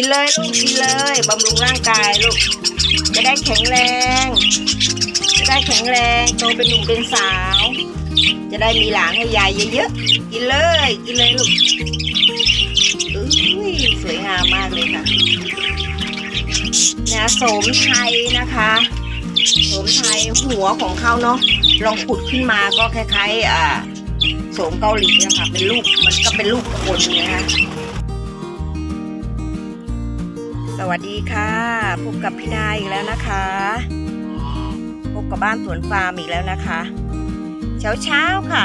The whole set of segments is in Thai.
กินเลยลูกกินเลยบำรุงร่างกายลูกจะได้แข็งแรง จะได้แข็งแรงโตเป็นหนุ่มเป็นสาว จะได้มีหลานให้ยายเยอะๆกินเลยกินเลยลูกอุ้ยสวยงามมากเลยค่ะนะสมไทยนะคะสมไทยหัวของเขาเนาะลองขุดขึ้นมาก็คล้ายๆอ่าสมเกาหลีนะคะเป็นลูกมันก็เป็นลูกคนนะคะ สวัสดีค่ะพบกับพี่นายอีกแล้วนะคะ พบกับบ้านสวนฟาร์มอีกแล้วนะคะ เช้าเช้าๆค่ะ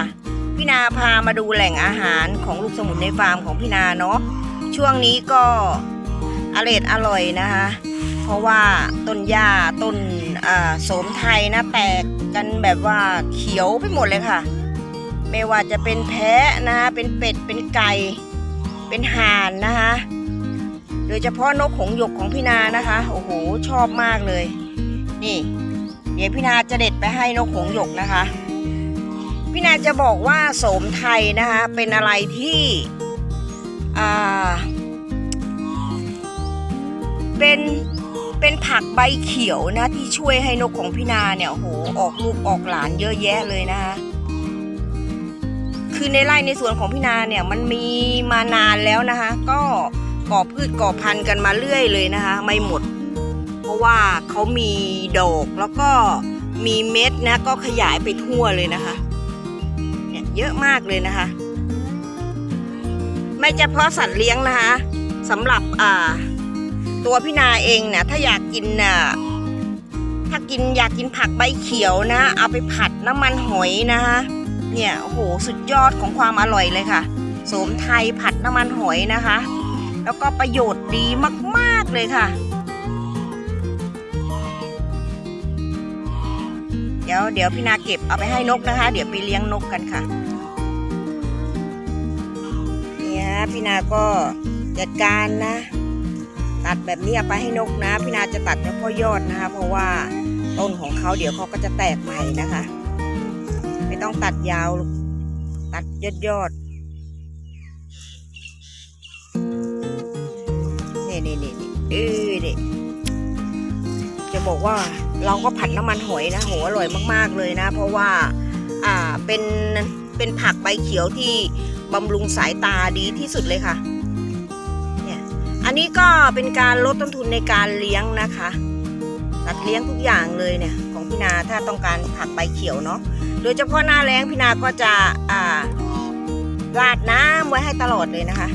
พี่นาพามาดูแหล่งอาหารของลูกสมุนในฟาร์มของพี่นาเนาะช่วงนี้ก็อร่อยอร่อยนะคะ เพราะว่าต้นหญ้าต้นโสมไทยนะแตกกันแบบว่าเขียวไปหมดเลยค่ะ ไม่ว่าจะเป็นแพะนะคะเป็นเป็ดเป็นไก่เป็นห่านนะคะ โดยเฉพาะนกหงหยกของพี่นานะคะ โอ้โห ชอบมากเลย นี่ เดี๋ยวพี่นาจะเด็ดไปให้นกหงหยกนะคะ พี่นาจะบอกว่าโสมไทยนะคะ เป็นอะไรที่อ่าเป็นเป็นผักใบเขียวนะที่ช่วยให้นกของพี่นาเนี่ยโอ้โหออกลูกออกหลานเยอะแยะเลยนะคะคือในไร่ในสวนของพี่นาเนี่ยมันมีมานานแล้วนะคะ ก็ ก่อพืชก่อพันธุ์กันมาเรื่อยเลยนะคะ ไม่หมด เพราะว่าเขามีดอกแล้วก็มีเม็ดนะก็ขยายไปทั่วเลยนะคะเนี่ยเยอะมากเลยนะคะ ไม่เฉพาะสัตว์เลี้ยงนะคะสำหรับอ่าตัวพี่นาเองเนี่ยถ้าอยากกินอะถ้ากินอยากกินผักใบเขียวนะ เอาไปผัดน้ำมันหอยนะคะเนี่ยโอ้โหสุดยอดของความอร่อยเลยค่ะ โสมไทยผัดน้ำมันหอยนะคะ แล้วก็ประโยชน์ดีมากๆเลยค่ะ เดี๋ยวเดี๋ยวพี่นาเก็บเอาไปให้นกนะคะ เดี๋ยวไปเลี้ยงนกกันค่ะ เนี่ยพี่นาก็จัดการนะ ตัดแบบนี้เอาไปให้นกนะ พี่นาจะตัดเฉพาะยอดนะคะ เพราะว่าต้นของเขาเดี๋ยวเขาก็จะแตกใหม่นะคะ ไม่ต้องตัดยาว ตัดยอดยอด นี่นี่นี่เออนี่จะบอกว่าเราก็ผัดน้ำมันหอยนะโหอร่อยมาก ๆเลยนะ เพราะว่าอ่าเป็นเป็นผักใบเขียวที่บำรุงสายตาดีที่สุดเลยค่ะเนี่ยอันนี้ก็เป็นการลดต้นทุนในการเลี้ยงนะคะตัดเลี้ยงทุกอย่างเลยเนี่ยของพี่นาถ้าต้องการผักใบเขียวเนาะโดยเฉพาะหน้าแล้งพี่นาก็จะอ่าราดน้ำไว้ให้ตลอดเลยนะคะ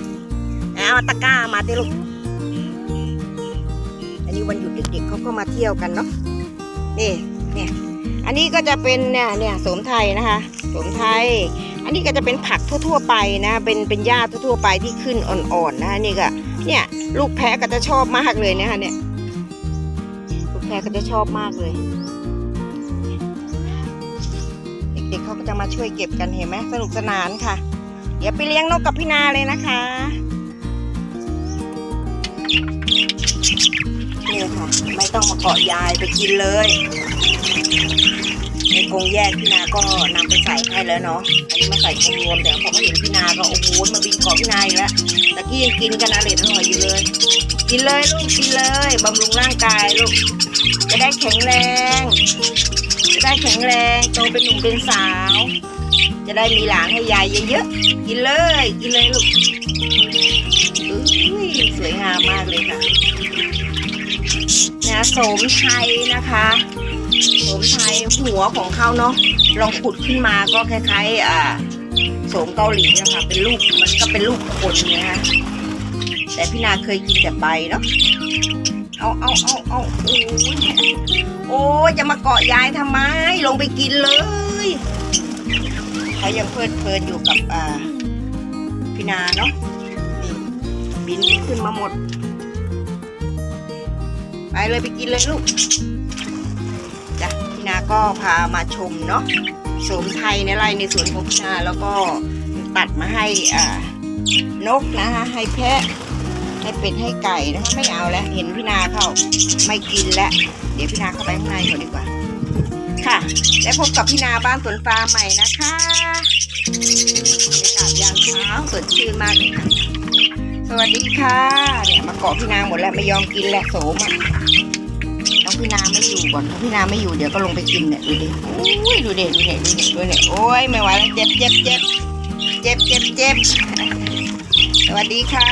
เอาตะกร้ามาติลูกีวันหยุดเด็กๆเขาก็มาเที่ยวกันเนาะนี่เนี่ยอันนี้ก็จะเป็นเนี่ยเนี่ยสมไทยนะคะสมไทย อันนี้ก็จะเป็นผักทั่วๆไปนะเป็นเป็นหญ้าทั่วๆไปที่ขึ้นอ่อนๆนะคะนี่ก็เนี่ยลูกแพะก็จะชอบมากเลยนะคะเนี่ยลูกแพะก็จะชอบมากเลยเด็กๆเขาก็จะมาช่วยเก็บกันเห็นไหมสนุกสนานค่ะ เดี๋ยวไปเลี้ยงนกกับพี่นาเลยนะคะ นี่ค่ะ ไม่ต้องมาเกาะยายไปกินเลยในกงแยกพี่นาก็นำไปใส่ให้แล้วเนาะ อันนี้มาใส่กงรวมแต่พอเขาเห็นพี่นาก็โอ้โหมาบินเกาะพี่นาอีกแล้วตะกี้ยังกินกันอร่อยอร่อยอยู่เลย กินเลยลูกกินเลยบำรุงร่างกายลูก จะได้แข็งแรง จะได้แข็งแรงโตเป็นหนุ่มเป็นสาว จะได้มีหลานให้ยายเยอะๆ กินเลย กินเลยลูกอุ้ยสวยงามมากเลยค่ะ นะโสมไทยนะคะโสมไทยหัวของเขาเนาะลองขุดขึ้นมาก็คล้ายๆ อ่าโสมเกาหลีนะคะเป็นลูกมันก็เป็นลูกคนนะคะแต่พี่นาเคยกินแต่ใบเนาะเอาเอาเอาเอาโอ้ยโอ้ยจะมาเกาะยายทำไม ลงไปกินเลยเขายังเพลิดเพลินอยู่กับอ่าพี่นาเนาะนี่บินขึ้นมาหมด ไปเลยไปกินเลยลูกจ้ะพี่นาก็พามาชมเนาะสมไทยในไร่ในสวนของพี่นาแล้วก็ตัดมาให้อ่านกนะคะให้แพะให้เป็ดให้ไก่นะคะไม่เอาแล้ว เห็นพี่นาเข้าไม่กินแล้วเดี๋ยวพี่นาเข้าไปข้างในก่อนดีกว่า ค่ะ และพบกับพี่นาบ้านสวนฟาร์มใหม่นะคะบรรยากาศยามเช้าสดชื่นมากเลยค่ะ สวัสดีค่ะ เนี่ยมาเกาะพี่นางหมดแล้วไม่ยอมกินแหละโสมอะต้องพี่นางไม่อยู่ก่อนถ้าพี่นางไม่อยู่เดี๋ยวก็ลงไปกินเนี่ยดูดิอุ้ยดูเด็ดูเด็ดูเด็ดูเด็โอ้ยไม่ไหวแล้วเจ็บเจ็บเจ็บเจ็บเจ็บเจ็บสวัสดีค่ะ